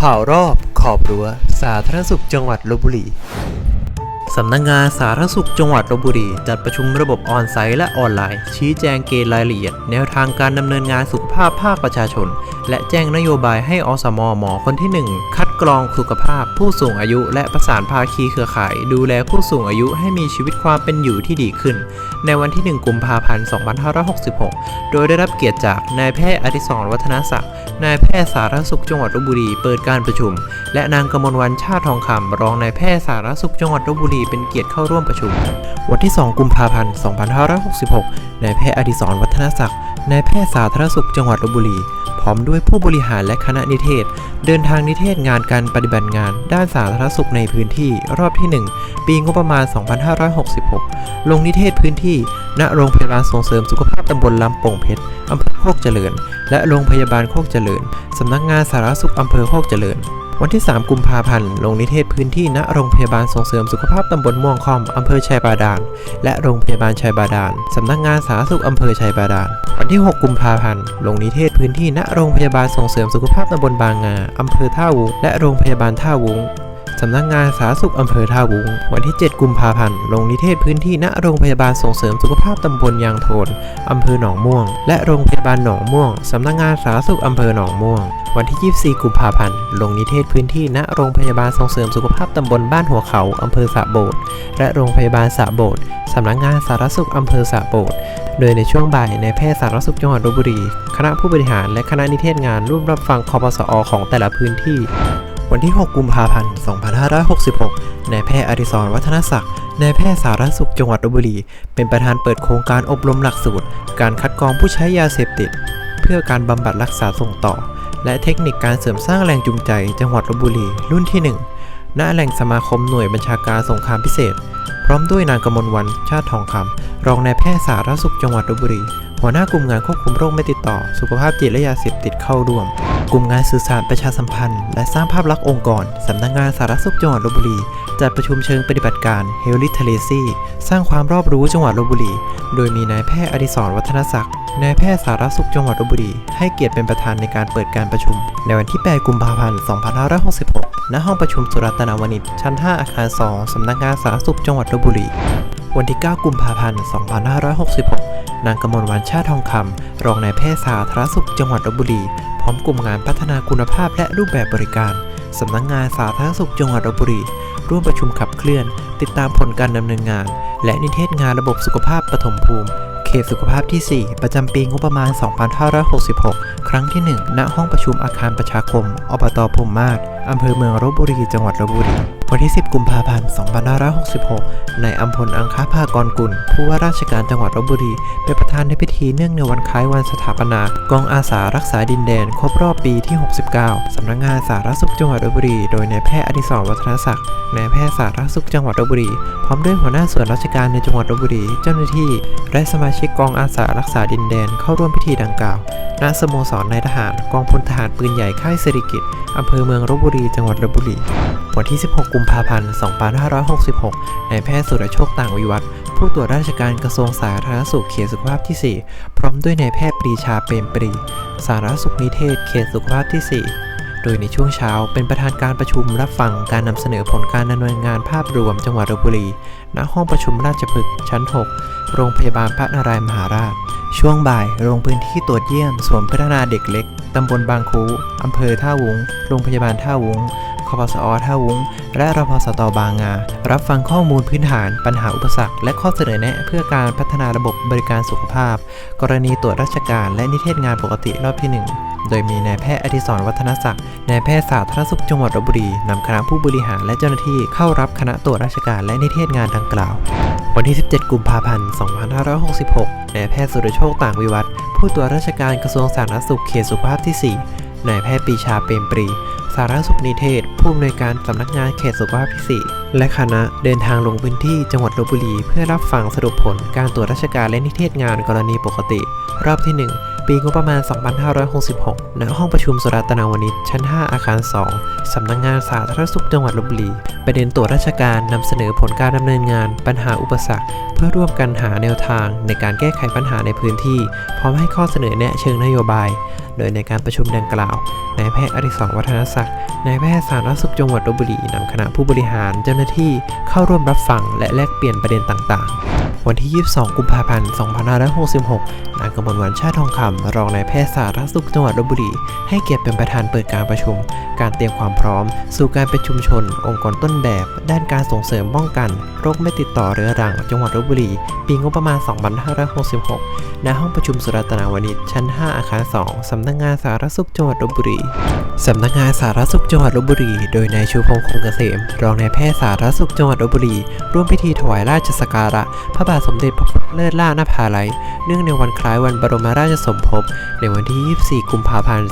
ข่าวรอบขอบรั้ว สาธารณสุขจังหวัดลบบุรี สำนักงงานสาธารณสุขจังหวัดลบบุรี จัดประชุมระบบออนไซต์และออนไลน์ ชี้แจงเกณฑ์รายละเอียด แนวทางการดำเนินงานสุขภาพภาคประชาชน และแจ้งนโยบายให้อสมหมอคนที่ 1 คัดกรองสุขภาพ ผู้สูงอายุ และประสานภาคีเครือข่าย ดูแลผู้สูงอายุให้มีชีวิตความเป็นอยู่ที่ดีขึ้น ในวันที่ 1 กุมภาพันธ์ 2566 โดยได้รับเกียรติจากนายแพทย์อดิศรวัฒนศักดิ์นายแพทย์สาธารณสุขจังหวัดลบบุรีเปิดการประชุม และนางกมลวันชาติทองคำรองนายแพทย์สาธารณสุขจังหวัดลบบุรีเป็นเกียรติเข้าร่วมประชุม วันที่ 2 กุมภาพันธ์ 2566 นายแพทย์อดิศรวัฒนศักดิ์ นายแพทย์สาธารณสุขจังหวัดลบบุรี พร้อมด้วยผู้บริหารและคณะนิเทศ เดินทางนิเทศงานการปฏิบัติงาน ด้านสาธารณสุขในพื้นที่รอบที่ 1 ปีงบประมาณ 2566 ลงนิเทศพื้นที่ ณ โรงพยาบาลส่งเสริมสุขภาพตำบลลำโป่งเพชรอำเภอโคกเจริญ และโรงพยาบาลโคกเจริญ สำนักงานสาธารณสุขอำเภอโคกเจริญ วันที่ 3 กุมภาพันธ์ ลงนิเทศพื้นที่ณโรงพยาบาลส่งเสริมสุขภาพตำบลม่วงคอม อำเภอชัยบาดาล และโรงพยาบาลชัยบาดาล สำนักงานสาธารณสุขอำเภอชัยบาดาล วันที่ 6 กุมภาพันธ์ ลงนิเทศพื้นที่ณโรงพยาบาลส่งเสริมสุขภาพตำบลบางงา อำเภอท่าวุ้งและโรงพยาบาลท่าวุ้ง สำนักงานสาธารณสุขอำเภอท่าวุ้งวันที่ 7 กุมภาพันธ์ ลงนิเทศพื้นที่ณโรงพยาบาลส่งเสริมสุขภาพตำบลยางโทนอำเภอหนองม่วง และโรงพยาบาลหนองม่วงสำนักงานสาธารณสุขอำเภอหนองม่วง วันที่ 24 กุมภาพันธ์ ลงนิเทศพื้นที่ณโรงพยาบาลส่งเสริมสุขภาพตำบลบ้านหัวเขาอำเภอสะโบดและโรงพยาบาลสะโบดสำนักงานสาธารณสุขอำเภอสะโบดโดยในช่วงบ่ายในายแพทย์สาธารณสุขจังหวัดลบบุรี คณะผู้บริหารและคณะนิเทศงานร่วมรับฟังคอปสอของแต่ละพื้นที่ วันที่ 6 กุมภาพันธ์ 2566 นายแพทย์อดิศรวัฒนศักดิ์ นายแพทย์สาธารณสุขจังหวัดลบบุรี เป็นประธานเปิดโครงการอบรมหลักสูตร การคัดกรองผู้ใช้ยาเสพติด เพื่อการบำบัดรักษาส่งต่อ และเทคนิคการเสริมสร้างแรงจูงใจ จังหวัดลบบุรี รุ่นที่ 1 ณ แหล่งสมาคมหน่วยบัญชาการสงครามพิเศษ พร้อมด้วยนางกมลวัน ชาติทองคำ รองนายแพทย์สาธารณสุขจังหวัดลบบุรี หัวหน้ากลุ่มงานควบคุมโรคไม่ติดต่อ สุขภาพจิตและยาเสพติดเข้าร่วม กลุ่มงานสื่อสารประชาสัมพันธ์ และสร้างภาพลักษณ์องค์กร สำนักงานสารสุขจังหวัดลบบุรี จัดประชุมเชิงปฏิบัติการ h e l i t e r a c y สร้างความรอบรู้จังหวัดลบบุรี โดยมีนายแพทย์อดิศรวัฒนศักดิ์นายแพทย์สารสุขจังหวัดลบบุรี ให้เกียรติเป็นประธานในการเปิดการประชุม ในวันที่ 8 กุมภาพันธ์ 2566 ณ ห้องประชุมสุรัตนวณิชชั้น 5 อาคาร 2 สำนักงานสารสุขจังหวัดลบบุรี วันที่ 9 กุมภาพันธ์ 2566 นางกมลวันชาติทองคำ รองนายแพทย์สาธารณสุขจังหวัดลบบุรี พร้อมกลุ่มงานพัฒนาคุณภาพและรูปแบบบริการ สำนักงานสาธารณสุขจังหวัดลบบุรี ร่วมประชุมขับเคลื่อน ติดตามผลการดำเนินงาน และนิเทศงานระบบสุขภาพปฐมภูมิ เขตสุขภาพที่ 4 ประจำปีงบประมาณ 2566 ครั้งที่ 1 ณ ห้องประชุมอาคารประชาคม อบตพรมมาศอำเภอเมืองลบบุรี จังหวัดลบบุรี วันที่ 10 กุมภาพันธ์ 2566 นายอัมพล อังคาภากรกุล ผู้ว่าราชการจังหวัดลบบุรี เป็นประธานในพิธีเนื่องในวันคล้ายวันสถาปนากองอาสารักษาดินแดน ครบรอบปีที่ 69 สำนักงานสาธารณสุขจังหวัดลบบุรี โดยนายแพทย์อดิศรวัฒนศักดิ์นายแพทย์สาธารณสุขจังหวัดลบบุรี พร้อมด้วยหัวหน้าส่วนราชการในจังหวัดลบบุรี เจ้าหน้าที่ และสมาชิกกองอาสารักษาดินแดนเข้าร่วมพิธีดังกล่าว ณ สโมสรนายทหาร กองพลทหารปืนใหญ่ค่ายสิริกิติ์อำเภอเมืองลบบุรี จังหวัดลบบุรี วันที่ 16 กุมภาพันธ์ 2566 นายแพทย์สุรโชคต่างวิวัฒน์ผู้ตรวจราชการกระทรวงสาธารณสุขเขตสุขภาพที่ 4 พร้อมด้วยนายแพทย์ปรีชาเปรมปรี สาธารณสุขนิเทศ เขตสุขภาพที่ 4 โดยในช่วงเช้าเป็นประธานการประชุมรับฟังการนำเสนอผลการดำเนินงานภาพรวมจังหวัดลบบุรี ณ ห้องประชุมราชพฤกษ์ชั้น 6 โรงพยาบาลพระนารายมหาราช ช่วงบ่ายลงพื้นที่ตรวจเยี่ยมศูนพัฒนาเด็กเล็ก ตำบลบางคูอำเภอท่าวุงโรงพยาบาลท่าวุง คปสอท่าวุ้ง และรพสตบางงา รับฟังข้อมูลพื้นฐาน ปัญหาอุปสรรค และข้อเสนอแนะ เพื่อการพัฒนาระบบบริการสุขภาพ กรณีตรวจราชการและนิเทศงานปกติรอบที่ 1 โดยมีนายแพทย์อดิศรวัฒนศักดิ์ นายแพทย์สาธารณสุขจังหวัดลบบุรีนำคณะผู้บริหารและเจ้าหน้าที่เข้ารับคณะตรวจราชการและนิเทศงานดังกล่าว วันที่ 17 กุมภาพันธ์ 2566 นายแพทย์สุรโชคต่างวิวัฒน์ผู้ตรวจราชการกระทรวงสาธารณสุขเขตสุขภาพที่ 4 นายแพทย์ปีชาเปรมปรี สารสุขนิเทศ ผู้อำนวยการสำนักงานเขตสุขภาพที่ 4 และคณะเดินทางลงพื้นที่จังหวัดลบบุรี เพื่อรับฟังสรุปผลการตรวจราชการและนิเทศงานกรณีปกติ รอบที่ 1 ปีงบประมาณ 2566 ณ ห้องประชุมสุรัตนาวนิชชั้น 5 อาคาร 2 สำนักงานสาธารณสุขจังหวัดลบบุรี ประเด็นตรวจราชการนำเสนอผลการดำเนินงาน ปัญหาอุปสรรค เพื่อร่วมกันหาแนวทางในการแก้ไขปัญหาในพื้นที่ พร้อมให้ข้อเสนอแนะเชิงนโยบายโดยในการประชุมดังกล่าวนายแพทย์อดิศรวัฒนศักดิ์นายแพทย์สาธารณสุขจังหวัดลบบุรีนำคณะผู้บริหารเจ้าหน้าที่เข้าร่วมรับฟังและแลกเปลี่ยนประเด็นต่างๆ วันที่ 22 กุมภาพันธ์ 2566 นางกมลวันชาติทองคำรองนายแพทย์สาธารณสุขจังหวัดลบบุรี ให้เกียรติเป็นประธานเปิดการประชุม การเตรียมความพร้อม สู่การเป็นชุมชน องค์กรต้นแบบ ด้านการส่งเสริมป้องกัน โรคไม่ติดต่อเรื้อรัง จังหวัดลบบุรี ปีงบประมาณ 2566 ณ ห้องประชุมสุรัตนาวณิชชั้น 5 อาคาร 2สำนักงานสาธารสุขจังหวัดลบบุรีสำนักงานสารสุขจังหวัดลบบุรี โดยนายชูพงษ์คงเกษม รองนายแพทย์สารสุขจังหวัดลบบุรี ร่วมพิธีถวายราชสักการะ พระบาทสมเด็จพระพุทธเลิศล่านภาลัย เนื่องในวันคล้ายวันบรมราชสมภพ ในวันที่ 24 กุมภาพันธ์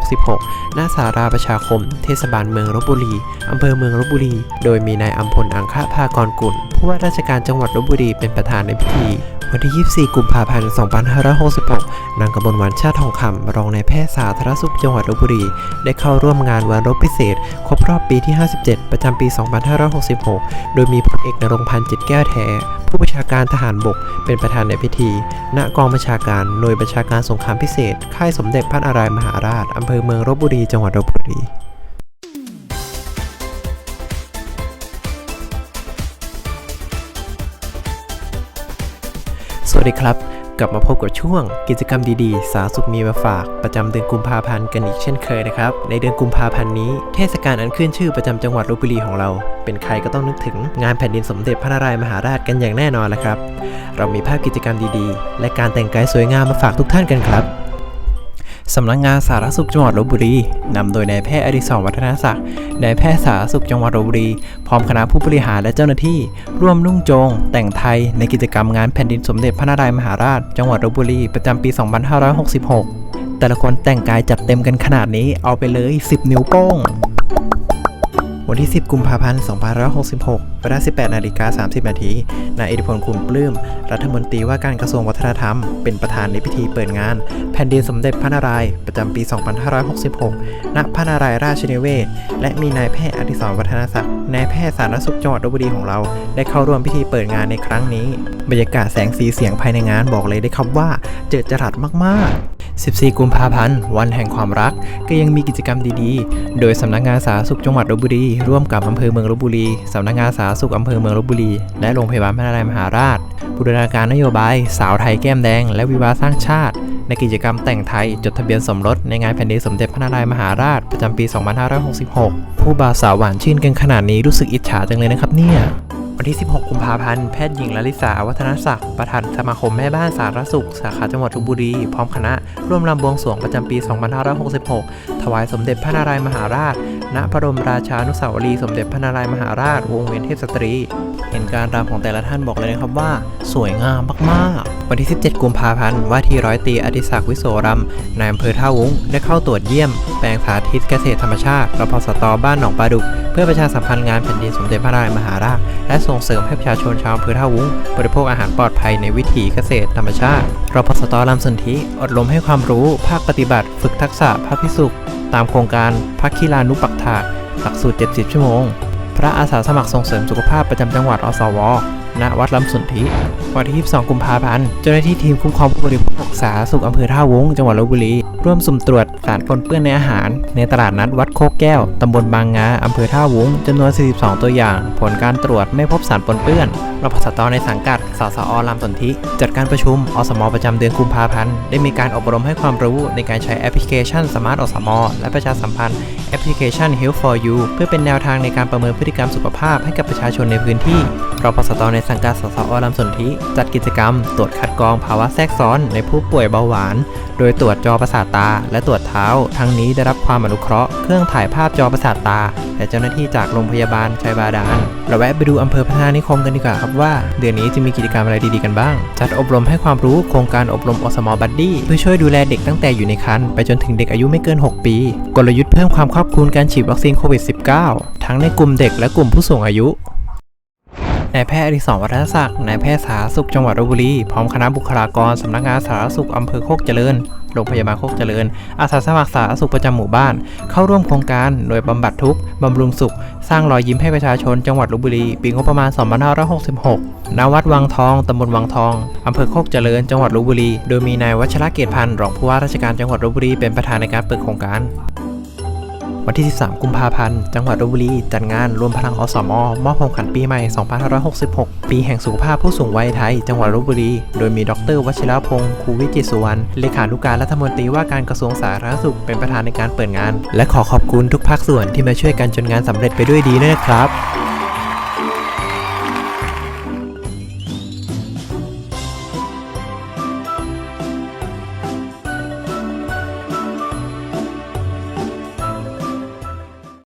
2566 ณ สาราประชาคม เทศบาลเมืองลบบุรี อำเภอเมืองลบบุรี โดยมีนายอัมพลอังคภากรกุลผู้ว่าราชการจังหวัดลบบุรีเป็นประธานในพิธี วันที่ 24 กุมภาพันธ์ 2566 นางกมลวันชาติทองคำ รองนายแพทย์สาธารณสุขจังหวัดลบบุรี ได้เข้าร่วมงานวันรบพิเศษ ครบรอบปีที่ 57 ประจำปี 2566 โดยมีพลเอกนรงพันธ์จิตแก้วแท้ ผู้บัญชาการทหารบก เป็นประธานในพิธี ณ กองบัญชาการ หน่วยบัญชาการสงครามพิเศษ ค่ายสมเด็จพระนารายมหาราช อำเภอเมืองลบบุรี จังหวัดลบบุรี ดีครับ กลับมาพบกับช่วง กิจกรรมดีๆ สาสุขมีมาฝาก ประจำเดือนกุมภาพันธ์กันอีกเช่นเคยนะครับ ในเดือนกุมภาพันธ์นี้ เทศกาลอันขึ้นชื่อประจำจังหวัดลบบุรีของเรา เป็นใครก็ต้องนึกถึงงานแผ่นดินสมเด็จพระนารายมหาราชกันอย่างแน่นอนแหละครับ เรามีภาพกิจกรรมดีๆ และการแต่งกายสวยงามมาฝากทุกท่านกันครับ สำนักงานสาธารณสุขจังหวัดลบบุรีนำโดยนายแพทย์อดิศรวัฒนศักดิ์นายแพทย์สาธารณสุขจังหวัดลบบุรี พร้อมคณะผู้บริหารและเจ้าหน้าที่ ร่วมนุ่งโจง แต่งไทยในกิจกรรมงานแผ่นดินสมเด็จพระนารายมหาราช จังหวัดลบบุรี ประจำปี 2566 แต่ละคนแต่งกายจัดเต็มกันขนาดนี้เอาไปเลย 10 นิ้วโป้ง วันที่ 10 กุมภาพันธ์ 2566 เวลา 18 นาฬิกา 30 นาที นายอิทธิพลคุณปลื้ม รัฐมนตรีว่าการกระทรวงวัฒนธรรม เป็นประธานในพิธีเปิดงาน แผ่นดินสมเด็จพระนารายณ์ประจำปี 2566 ณ พระนารายณ์ราชนิเวศ และมีนายแพทย์อดิศรวัฒนศักดิ์ นายแพทย์สาธารณสุขจังหวัดลบบุรีของเรา ได้เข้าร่วมพิธีเปิดงานในครั้งนี้ บรรยากาศแสงสีเสียงภายในงานบอกเลยได้ครับว่าเจิดจรัสมาก ๆ14 กุมภาพันธ์ วันแห่งความรัก ก็ยังมีกิจกรรมดีๆ โดยสำนักงานสาธารณสุขจังหวัดลบบุรี ร่วมกับอำเภอเมืองลบบุรี สำนักงานสาธารณสุขอำเภอเมืองลบบุรี และโรงพยาบาลพระนารายมหาราช บูรณาการนโยบาย สาวไทยแก้มแดง และวิวาสร้างชาติ ในกิจกรรมแต่งไทยจดทะเบียนสมรสในงานแผ่นดินสมเด็จพระนารายมหาราช ประจำปี 2566 ผู้บ่าวสาวหวานชื่นกันขนาดนี้รู้สึกอิจฉาจังเลยนะครับเนี่ยวันที่ 16 กุมภาพันธ์ แพทย์หญิงลลิสาวัฒนศักดิ์ ประธานสมาคมแม่บ้านสาธารณสุข สาขาจังหวัดลบบุรี พร้อมคณะ ร่วมรำบวงสรวงประจำปี 2566 ถวายสมเด็จพระนารายมหาราช ณพระบรมราชานุสาวรีย์สมเด็จพระนารายมหาราชวงเวียนเทพสตรี เห็นการรำของแต่ละท่านบอกเลยนะครับว่า สวยงามมากๆ วันที่ 17 กุมภาพันธ์ว่าที่ร้อยตรีอดิศักดิ์วิโสรำนายอำเภอท่าวุ้งได้เข้าตรวจเยี่ยม แปลงสาธิตเกษตรธรรมชาติรพสตบ้านหนองปลาดุก เพื่อประชาสัมพันธ์งานแผ่นดินสมเด็จพระนารายมหาราช และส่งเสริมให้ประชาชนชาวอำเภอท่าวุ้งบริโภคอาหารปลอดภัยในวิถีเกษตรธรรมชาติรพสตลำสนธิอบรมให้ความรู้ ภาคปฏิบัติ ฝึกทักษะพระพิสุข ตามโครงการพักคีลานุปักถาหลักสูตร 70 ชั่วโมง พระอาสาสมัครส่งเสริมสุขภาพประจำจังหวัดอสว ณวัดลำสนธิวันที่ 22 กุมภาพันธ์ เจ้าหน้าที่ทีมคุ้มครองผู้บริโภคสาธารณสุขอำเภอท่าวงจังหวัดลบบุรี ร่วมสุ่มตรวจสารปนเปื้อนในอาหาร ในตลาดนัดวัดโคกแก้ว ตำบลบางงาอำเภอท่าวงจำนวน 42 ตัวอย่าง ผลการตรวจไม่พบสารปนเปื้อนรพสตในสังกัด สสอลำสนธิจัดการประชุม อสม ประจำเดือนกุมภาพันธ์ ได้มีการอบรมให้ความรู้ในการใช้แอปพลิเคชันสมาร์ทอสม และประชาสัมพันธ์แอปพลิเคชัน Health for You เพื่อเป็นแนวทางในการประเมินพฤติกรรมสุขภาพให้กับประชาชนในพื้นที่รพสตในสังกัดสสอลำสนธิจัดกิจกรรม ตรวจคัดกรองภาวะแทรกซ้อนในผู้ป่วยเบาหวาน โดยตรวจจอประสาทตา และตรวจเท้า ทั้งนี้ได้รับความอนุเคราะห์เครื่องถ่ายภาพจอประสาทตาและเจ้าหน้าที่จากโรงพยาบาลชัยบาดาลเราแวะไปดูอำเภอพัฒนานิคมกันดีกว่าครับว่า เดือนนี้จะมีกิจกรรมอะไรดีๆกันบ้าง จัดอบรมให้ความรู้โครงการอบรมอสมอบัดดี้เพื่อช่วยดูแลเด็กตั้งแต่อยู่ในครรภ์ไปจนถึงเด็กอายุไม่เกิน 6 ปี กลยุทธ์เพิ่มความครอบคลุมการฉีดวัคซีนโควิด -19 ทั้งในกลุ่มเด็กและกลุ่มผู้สูงอายุ นายแพทย์อดิศรวัฒนศักดิ์นายแพทย์สาธารณสุขจังหวัดลบบุรี พร้อมคณะบุคลากรสำนักงานสาธารณสุขอำเภอโคกเจริญโรงพยาบาลโคกเจริญ อาสาสมัครสาธารณสุขประจำหมู่บ้าน เข้าร่วมโครงการหน่วยบำบัดทุกข์บำรุงสุข สร้างรอยยิ้มให้ประชาชนจังหวัดลบบุรี ปีงบประมาณ 2566 ณ วัดวังทอง ตำบลวังทอง อำเภอโคกเจริญ จังหวัดลบบุรี โดยมีนายวัชระเกียรติพันธ์ รองผู้ว่าราชการจังหวัดลบบุรี เป็นประธานในการเปิดโครงการ วันที่ 13 กุมภาพันธ์ จังหวัดลบบุรี จัดงานรวมพลังอสมอมอบของขวัญปีใหม่ 2566 ปีแห่งสุขภาพผู้สูงวัยไทย จังหวัดลบบุรี โดยมีดรวชิรพงศ์ครูวิจิตสุวรรณ เลขานุการรัฐมนตรีว่าการกระทรวงสาธารณสุข เป็นประธานในการเปิดงาน และขอขอบคุณทุกภาคส่วนที่มาช่วยกันจนงานสำเร็จไปด้วยดีนะครับ